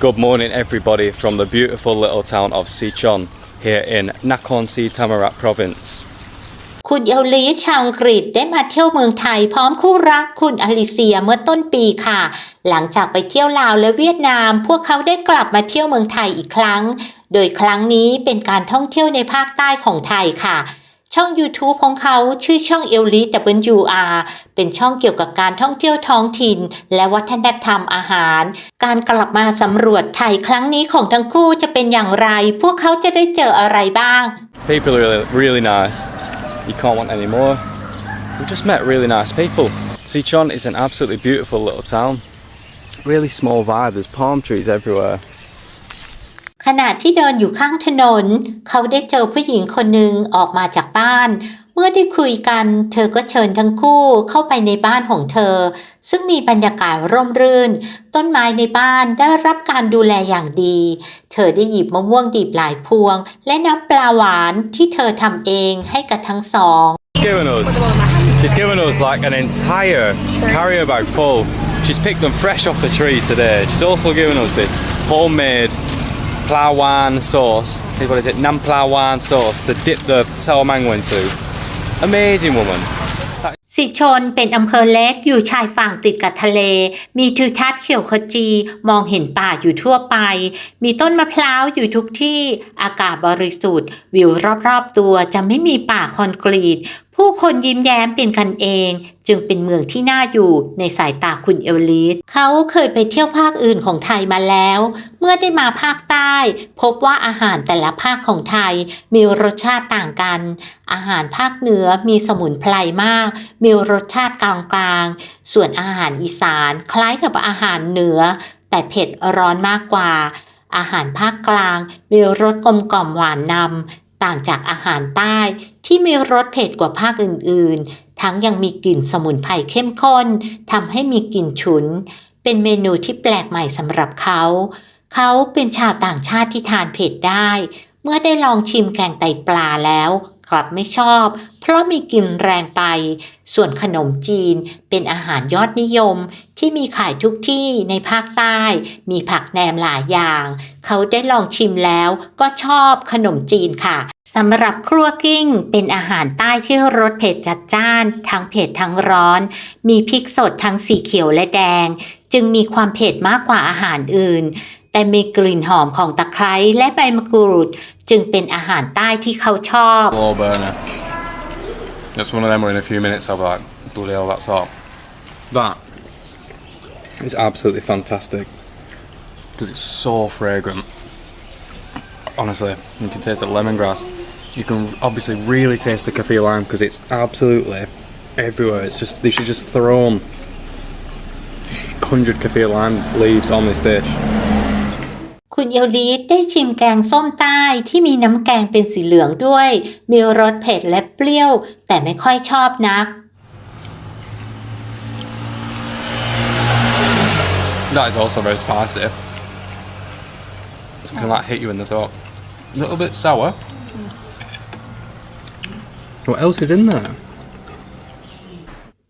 Good morning, everybody, from the beautiful little town of Sichon here in Nakhon Si Tamarat province. คุณเอลลีชาวอังกฤษได้มาเที่ยวเมืองไทยพร้อมคู่รักคุณอลิเซียเมื่อต้นปีค่ะ หลังจากไปเที่ยวลาวและเวียดนาม พวกเขาได้กลับมาเที่ยวเมืองไทยอีกครั้ง โดยครั้งนี้เป็นการท่องเที่ยวในภาคใต้ของไทยค่ะ ช่อง YouTube ของเขาชื่อช่องเอลลี WR เป็นช่องเกี่ยวกับการท่องเที่ยวท้องถิ่น และวัฒนธรรมอาหาร การกลับมาสำรวจไทยครั้งนี้ของทั้งคู่จะเป็นอย่างไร พวกเขาจะได้เจออะไรบ้าง People are really, really nice. You can't want any more. We just met really nice people. Sichon is an absolutely beautiful little town. Really small vibe. There's palm trees everywhere. ขณะที่เดินอยู่ข้างถนน เขาได้เจอผู้หญิงคนหนึ่งออกมาจากบ้าน เมื่อได้คุยกัน เธอก็เชิญทั้งคู่เข้าไปในบ้านของเธอ ซึ่งมีบรรยากาศร่มรื่น ต้นไม้ในบ้านได้รับการดูแลอย่างดี เธอได้หยิบมะม่วงดิบหลายพวง และน้ำปลาหวานที่เธอทำเองให้กับทั้งสอง Given us. She's given us like an entire carrier bag full. She's picked them fresh off the tree today. She's also given us this homemade namplawan sauce. What is it? Nam plawan sauce to dip the sour mango into. Amazing woman. สิชนเป็นอำเภอเล็กอยู่ชายฝั่งติดกับทะเล มีทิวทัศน์เขียวขจี มองเห็นป่าอยู่ทั่วไป มีต้นมะพร้าวอยู่ทุกที่ อากาศบริสุทธิ์ วิวรอบๆตัวจะไม่มีป่าคอนกรีต ผู้คนยิ้มแย้มเป็นกันเอง จึงเป็นเมืองที่น่าอยู่ในสายตาคุณเอลลีสเขาเคยไปเที่ยวภาคอื่นของไทยมาแล้ว เมื่อได้มาภาคใต้ พบว่าอาหารแต่ละภาคของไทยมีรสชาติต่างกัน อาหารภาคเหนือมีสมุนไพรมาก มีรสชาติกลางๆ ส่วนอาหารอีสานคล้ายกับอาหารเหนือ แต่เผ็ดร้อนมากกว่าอาหารภาคกลางมีรสกลมกล่อมหวานนำ ต่างจากอาหารใต้ที่มีรสเผ็ดกว่าภาคอื่นๆ ทั้งยังมีกลิ่นสมุนไพรเข้มข้นทำให้มีกลิ่นฉุน เป็นเมนูที่แปลกใหม่สำหรับเขา เขาเป็นชาวต่างชาติที่ทานเผ็ดได้ เมื่อได้ลองชิมแกงไตปลาแล้ว กลับไม่ชอบ เพราะมีกลิ่นแรงไป ส่วนขนมจีนเป็นอาหารยอดนิยมที่มีขายทุกที่ในภาคใต้ มีผักแหนมหลายอย่าง เขาได้ลองชิมแล้วก็ชอบขนมจีนค่ะสำหรับครัวกิ้งเป็นอาหารใต้ที่รสเผ็ดจัดจ้าน ทั้งเผ็ดทั้งร้อน มีพริกสดทั้งสีเขียวและแดง จึงมีความเผ็ดมากกว่าอาหารอื่น แต่มีกลิ่นหอมของตะไคร้และใบมะกรูด จึงเป็นอาหารใต้ที่เขาชอบ Slow burner. That's one of them where in a few minutes I'll be like, bloody hell, that's hot. That is absolutely fantastic because it's so fragrant. Honestly, you can taste the lemongrass. You can obviously really taste the kaffir lime because it's absolutely everywhere. It's just they should just throw 100 kaffir lime leaves on this dish. คุณเอลลีดได้ชิมแกงส้มใต้ที่มีน้ำแกงเป็นสีเหลืองด้วย มีรสเผ็ดและเปรี้ยว แต่ไม่ค่อยชอบนัก That is also very spicy. It can like hit you in the throat. A little bit sour. What else is in there?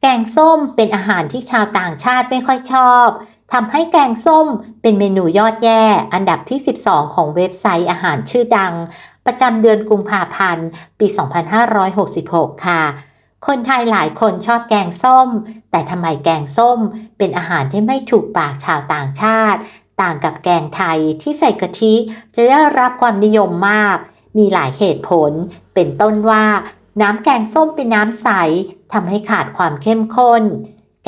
แกงส้มเป็นอาหารที่ชาวต่างชาติไม่ค่อยชอบ ทำให้แกงส้มเป็นเมนูยอดแย่อันดับที่ 12 ของเว็บไซต์อาหารชื่อดัง ประจำเดือนกุมภาพันธ์ ปี 2566 ค่ะ คนไทยหลายคนชอบแกงส้ม แต่ทำไมแกงส้มเป็นอาหารที่ไม่ถูกปากชาวต่างชาติ ต่างกับแกงไทยที่ใส่กะทิจะได้รับความนิยมมาก มีหลายเหตุผล เป็นต้นว่า น้ำแกงส้มเป็นน้ำใสทำให้ขาดความเข้มข้น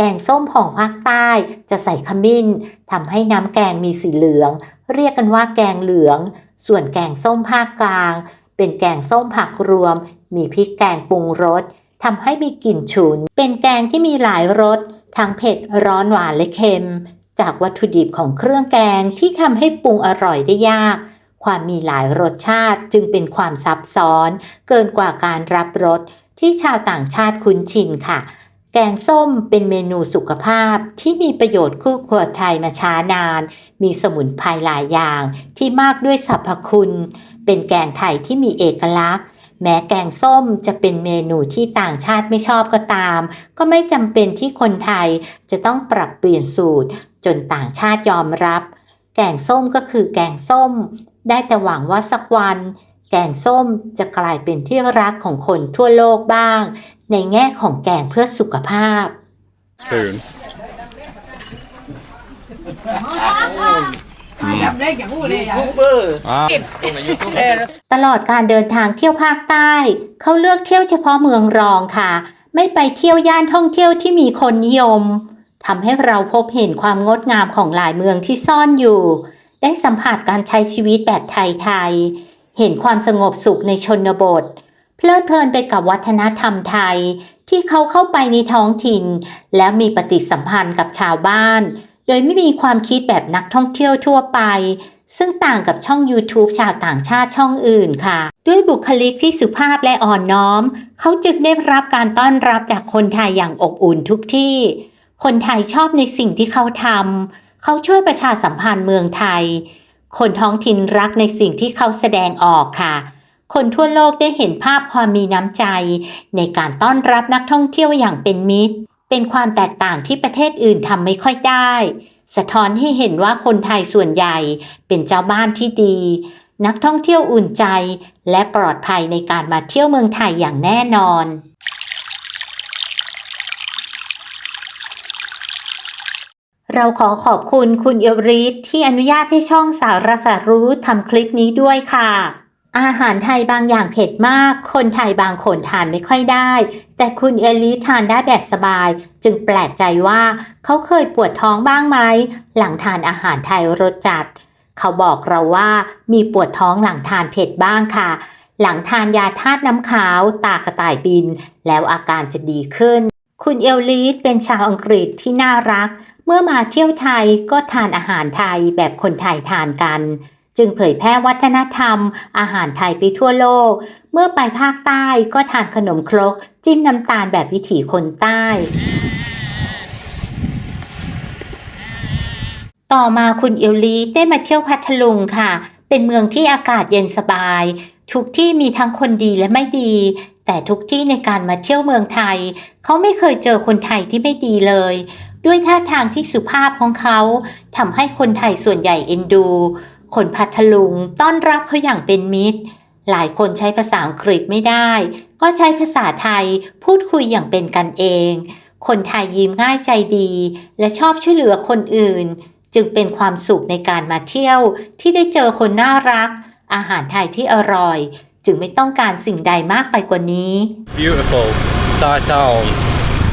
แกงส้มของภาคใต้จะใส่ขมิ้นทำให้น้ำแกงมีสีเหลือง เรียกกันว่าแกงเหลือง ส่วนแกงส้มภาคกลาง เป็นแกงส้มผักรวม มีพริกแกงปรุงรสทำให้มีกลิ่นฉุน เป็นแกงที่มีหลายรส ทั้งเผ็ดร้อนหวานและเค็ม จากวัตถุดิบของเครื่องแกงที่ทำให้ปรุงอร่อยได้ยาก ความมีหลายรสชาติจึงเป็นความซับซ้อน เกินกว่าการรับรสที่ชาวต่างชาติคุ้นชินค่ะ แกงส้มเป็นเมนูสุขภาพที่มีประโยชน์คู่ครัวไทยมาช้านาน มีสมุนไพรหลายอย่างที่มากด้วยสรรพคุณ เป็นแกงไทยที่มีเอกลักษณ์ แม้แกงส้มจะเป็นเมนูที่ต่างชาติไม่ชอบก็ตาม ก็ไม่จำเป็นที่คนไทยจะต้องปรับเปลี่ยนสูตร จนต่างชาติยอมรับ แกแกงส้มก็คือแกงส้ม ได้แต่หวังว่าสักวัน แกงส้มจะกลายเป็นที่รักของคนทั่วโลกบ้าง ในแง่ของแกงเพื่อสุขภาพ spoon. nhập đây chẳng có gì Ah, ตลอดการเดินทางเที่ยวภาคใต้ เขาเลือกเที่ยวเฉพาะเมืองรองค่ะ ไม่ไปเที่ยวย่านท่องเที่ยวที่มีคนนิยมทำให้เราพบเห็นความงดงามของหลายเมืองที่ซ่อนอยู่ ได้สัมผัสการใช้ชีวิตแบบไทยๆ เห็นความสงบสุขในชนบท เพลิดเพลินไปกับวัฒนธรรมไทย ที่เขาเข้าไปในท้องถิ่น แล้วมีปฏิสัมพันธ์กับชาวบ้าน โดยไม่มีความคิดแบบนักท่องเที่ยวทั่วไป ซึ่งต่างกับช่อง YouTube ชาวต่างชาติช่องอื่นค่ะ ด้วยบุคลิกที่สุภาพและอ่อนน้อม เขาจึงได้รับการต้อนรับจากคนไทยอย่างอบอุ่นทุกที่ คนไทยชอบในสิ่งที่เขาทำเขาช่วยประชาสัมพันธ์เมืองไทย คนท้องถิ่นรักในสิ่งที่เขาแสดงออกค่ะ คนทั่วโลกได้เห็นภาพความมีน้ำใจ ในการต้อนรับนักท่องเที่ยวอย่างเป็นมิตร เป็นความแตกต่างที่ประเทศอื่นทำไม่ค่อยได้ สะท้อนให้เห็นว่าคนไทยส่วนใหญ่เป็นเจ้าบ้านที่ดี นักท่องเที่ยวอุ่นใจ และปลอดภัยในการมาเที่ยวเมืองไทยอย่างแน่นอน เราขอขอบคุณคุณเอลรีดที่อนุญาตให้ช่องสารสารรู้ทำคลิปนี้ด้วยค่ะ อาหารไทยบางอย่างเผ็ดมาก คนไทยบางคนทานไม่ค่อยได้ แต่คุณเอลิสทานได้แบบสบาย จึงแปลกใจว่าเขาเคยปวดท้องบ้างไหมหลังทานอาหารไทยรสจัด เขาบอกเราว่ามีปวดท้องหลังทานเผ็ดบ้างค่ะ หลังทานยาธาตุน้ำขาว ตากระต่ายบิน แล้วอาการจะดีขึ้น คุณเอลลีสเป็นชาวอังกฤษที่น่ารัก เมื่อมาเที่ยวไทยก็ทานอาหารไทยแบบคนไทยทานกัน จึงเผยแพร่วัฒนธรรม อาหารไทยไปทั่วโลก เมื่อไปภาคใต้ก็ทานขนมครก จิ้มน้ำตาลแบบวิถีคนใต้ต่อมาคุณเอลลีได้มาเที่ยวพัทลุงค่ะ เป็นเมืองที่อากาศเย็นสบาย ทุกที่มีทั้งคนดีและไม่ดี แต่ทุกที่ในการมาเที่ยวเมืองไทย เขาไม่เคยเจอคนไทยที่ไม่ดีเลย ด้วยท่าทางที่สุภาพของเขาทำให้คนไทยส่วนใหญ่เอ็นดู คนพัทลุงต้อนรับเขาอย่างเป็นมิตร หลายคนใช้ภาษาอังกฤษไม่ได้ ก็ใช้ภาษาไทยพูดคุยอย่างเป็นกันเอง คนไทยยิ้มง่ายใจดี และชอบช่วยเหลือคนอื่น จึงเป็นความสุขในการมาเที่ยว ที่ได้เจอคนน่ารัก อาหารไทยที่อร่อย จึงไม่ต้องการสิ่งใดมากไปกว่านี้ beautiful Thai towns.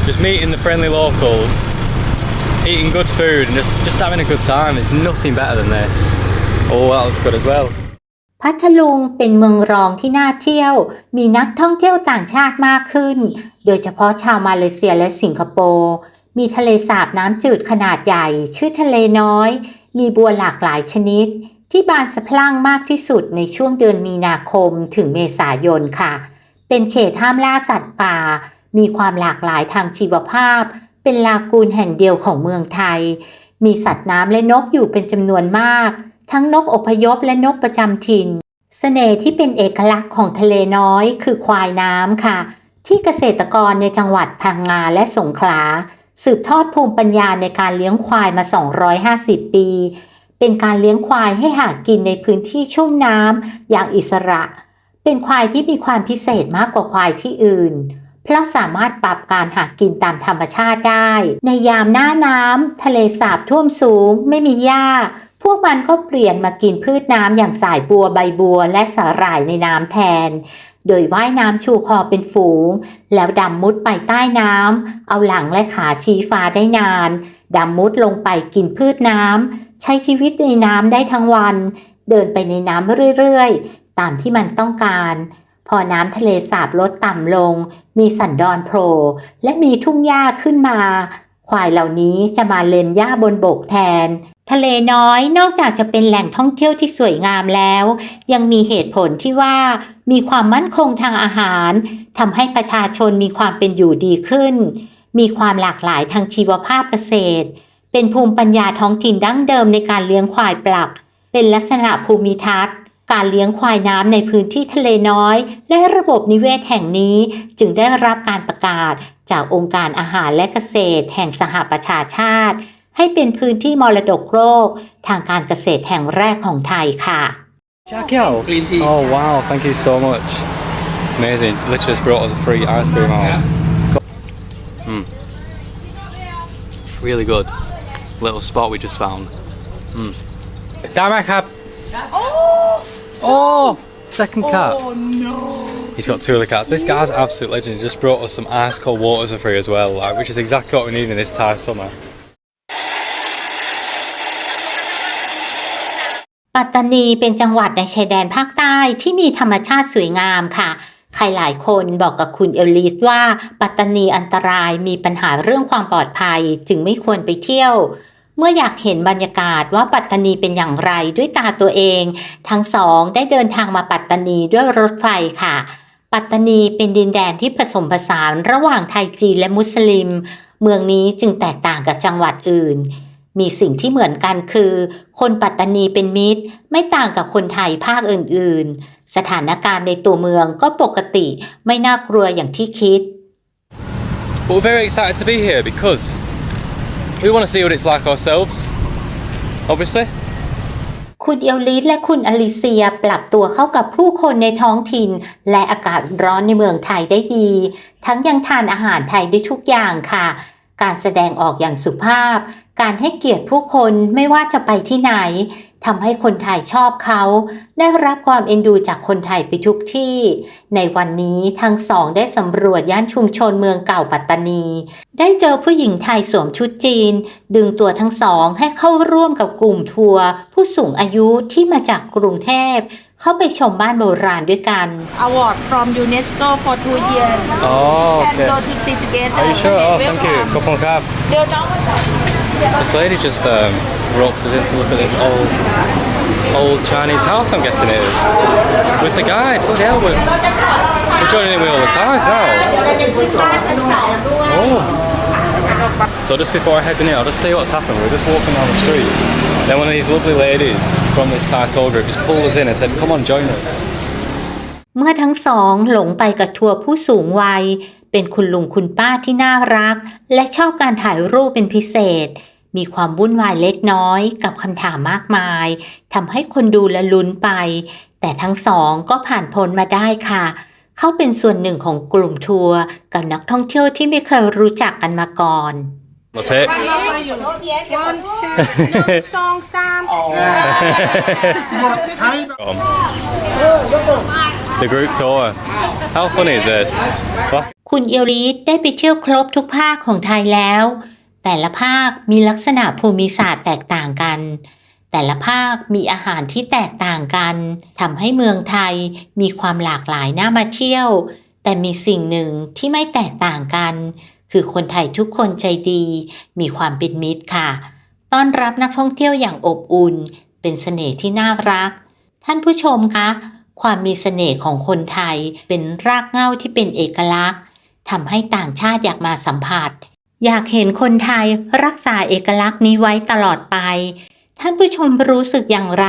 Just meeting the friendly locals, eating good food, and just, just having a good time. There's nothing better than this. Oh, that was good as well. พัทลุงเป็นเมืองรองที่น่าเที่ยว มีนักท่องเที่ยวต่างชาติมากขึ้น โดยเฉพาะชาวมาเลเซียและสิงคโปร์ มีทะเลสาบน้ำจืดขนาดใหญ่ ชื่อทะเลน้อย มีบัวหลากหลายชนิด ที่บานสะพรั่งมากที่สุดในช่วงเดือนมีนาคมถึงเมษายนค่ะ เป็นเขตห้ามล่าสัตว์ป่า มีความหลากหลายทางชีวภาพ เป็นลากูนแห่งเดียวของเมืองไทย มีสัตว์น้ำและนกอยู่เป็นจำนวนมาก ทั้งนกอพยพและนกประจำถิ่นเสน่ห์ที่เป็นเอกลักษณ์ของทะเลน้อยคือควายน้ำค่ะ ที่เกษตรกรในจังหวัดพังงาและสงขลา สืบทอดภูมิปัญญาในการเลี้ยงควายมา 250 ปี เป็นการเลี้ยงควายให้หากินในพื้นที่ชุ่มน้ำอย่างอิสระ เป็นควายที่มีความพิเศษมากกว่าควายที่อื่น เพราะสามารถปรับการหากินตามธรรมชาติได้ ในยามหน้าน้ำทะเลสาบท่วมสูง ไม่มีหญ้า พวกมันก็เปลี่ยนมากินพืชน้ำอย่างสายบัวใบบัวและสาหร่ายในน้ำแทนโดยว่ายน้ำชูคอเป็นฝูง แล้วดำมุดไปใต้น้ำ เอาหลังและขาชี้ฟ้าได้นาน ดำมุดลงไปกินพืชน้ำ ใช้ชีวิตในน้ำได้ทั้งวัน เดินไปในน้ำเรื่อยๆ ตามที่มันต้องการ พอน้ำทะเลสาบลดต่ำลง มีสันดอนโผล่และมีทุ่งหญ้าขึ้นมา ควายเหล่านี้จะมาเล็มหญ้าบนบกแทน ทะเลน้อยนอกจากจะเป็นแหล่งท่องเที่ยวที่สวยงามแล้ว ยังมีเหตุผลที่ว่า มีความมั่นคงทางอาหารทำให้ประชาชนมีความเป็นอยู่ดีขึ้น มีความหลากหลายทางชีวภาพเกษตร เป็นภูมิปัญญาท้องถิ่นดั้งเดิมในการเลี้ยงควายปลัก เป็นลักษณะภูมิทัศน์ การเลี้ยงควายน้ำในพื้นที่ทะเลน้อย และระบบนิเวศแห่งนี้จึงได้รับการประกาศ จากองค์การอาหารและเกษตร แห่งสหประชาชาติ ให้เป็นพื้นที่มรดกโลกทางการเกษตรแห่งแรกของไทยค่ะ Check out. Green tea. Oh wow, thank you so much. Amazing. Literally just brought us a free ice cream out. Mm. Really good. Little spot we just found. Mm. Damak up. Oh! Second cat. Oh no! He's got two of the cats. This guy's an absolute legend. He just brought us some ice cold waters for free as well, like, which is exactly what we need in this Thai summer. ปัตตานีเป็นจังหวัดในชายแดนภาคใต้ที่มีธรรมชาติสวยงามค่ะ ใครหลายคนบอกกับคุณเอลลิสว่า ปัตตานีอันตรายมีปัญหาเรื่องความปลอดภัยจึงไม่ควรไปเที่ยว เมื่ออยากเห็นบรรยากาศว่าปัตตานีเป็นอย่างไรด้วยตาตัวเอง ทั้งสองได้เดินทางมาปัตตานีด้วยรถไฟค่ะ ปัตตานีเป็นดินแดนที่ผสมผสานระหว่างไทยจีนและมุสลิม เมืองนี้จึงแตกต่างกับจังหวัดอื่น มีสิ่งที่เหมือนกันคือ คนปัตตานีเป็นมิตร ไม่ต่างกับคนไทยภาคอื่น ๆ สถานการณ์ในตัวเมืองก็ปกติไม่น่ากลัวอย่างที่คิด we're very excited to be here because we want to see what it's like ourselves. Obviously. คุณเอลลิสและคุณอลิเซียปรับตัวเข้ากับผู้คนในท้องถิ่น และอากาศร้อนในเมืองไทยได้ดี ทั้งยังทานอาหารไทยได้ทุกอย่างค่ะ การแสดงออกอย่างสุภาพ การให้เกียรติผู้คนไม่ว่าจะไปที่ไหน ทำให้คนไทยชอบเขา ได้รับความเอ็นดูจากคนไทยไปทุกที่ ในวันนี้ทั้งสองได้สำรวจย่านชุมชนเมืองเก่าปัตตานี ได้เจอผู้หญิงไทยสวมชุดจีน ดึงตัวทั้งสองให้เข้าร่วมกับกลุ่มทัวร์ผู้สูงอายุที่มาจากกรุงเทพเข้าไปชมบ้านโบราณด้วยกัน award from UNESCO for two years. Oh, Can okay. go to see together. Are you sure? Oh, Okay, thank you. welcome. Couple cab. เดี๋ยวน้องมาจับ This lady just um, roped us in to look at this old, old Chinese house. I'm guessing it is with the guide. Bloody hell, we're, we're joining in with all the Thais now. Oh. So just before I head in here, I'll just tell you what's happened. Were just walking down the street. Then one of these lovely ladies from this Thai tour group just pulled us in and said, "Come on, join us." เมื่อทั้งสองหลงไปกับทัวร์ผู้สูงวัย เป็นคุณลุงคุณป้าที่น่ารัก และชอบการถ่ายรูปเป็นพิเศษ มีความวุ่นวายเล็กน้อยกับคำถามมากมายทำให้คนดูและลุ้นไป แต่ทั้งสองก็ผ่านพ้นมาได้ค่ะ เขาเป็นส่วนหนึ่งของกลุ่มทัวร์กับนักท่องเที่ยวที่ไม่เคยรู้จักกันมาก่อน The pics. One, two, หนึ่งสองสาม Um, the group tour. How funny is this? Last คุณเอลิสได้ไปเที่ยวครบทุกภาคของไทยแล้ว แต่ละภาคมีลักษณะภูมิศาสตร์แตกต่างกัน แต่ละภาคมีอาหารที่แตกต่างกันทำให้เมืองไทยมีความหลากหลายน่ามาเที่ยว แต่มีสิ่งหนึ่งที่ไม่แตกต่างกัน คือคนไทยทุกคนใจดี มีความเป็นมิตรค่ะ ต้อนรับนักท่องเที่ยวอย่างอบอุ่น เป็นเสน่ห์ที่น่ารัก ท่านผู้ชมคะความมีเสน่ห์ของคนไทยเป็นรากเหง้าที่เป็นเอกลักษณ์ทำให้ต่างชาติอยากมาสัมผัส อยากเห็นคนไทยรักษาเอกลักษณ์นี้ไว้ตลอดไป ท่านผู้ชมรู้สึกอย่างไร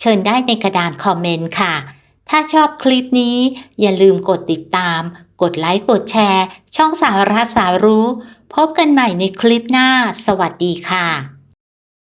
เชิญได้ในกระดานคอมเมนต์ค่ะ ถ้าชอบคลิปนี้ อย่าลืมกดติดตาม กดไลค์ กดแชร์ ช่องสาระสารู้ พบกันใหม่ในคลิปหน้า สวัสดีค่ะ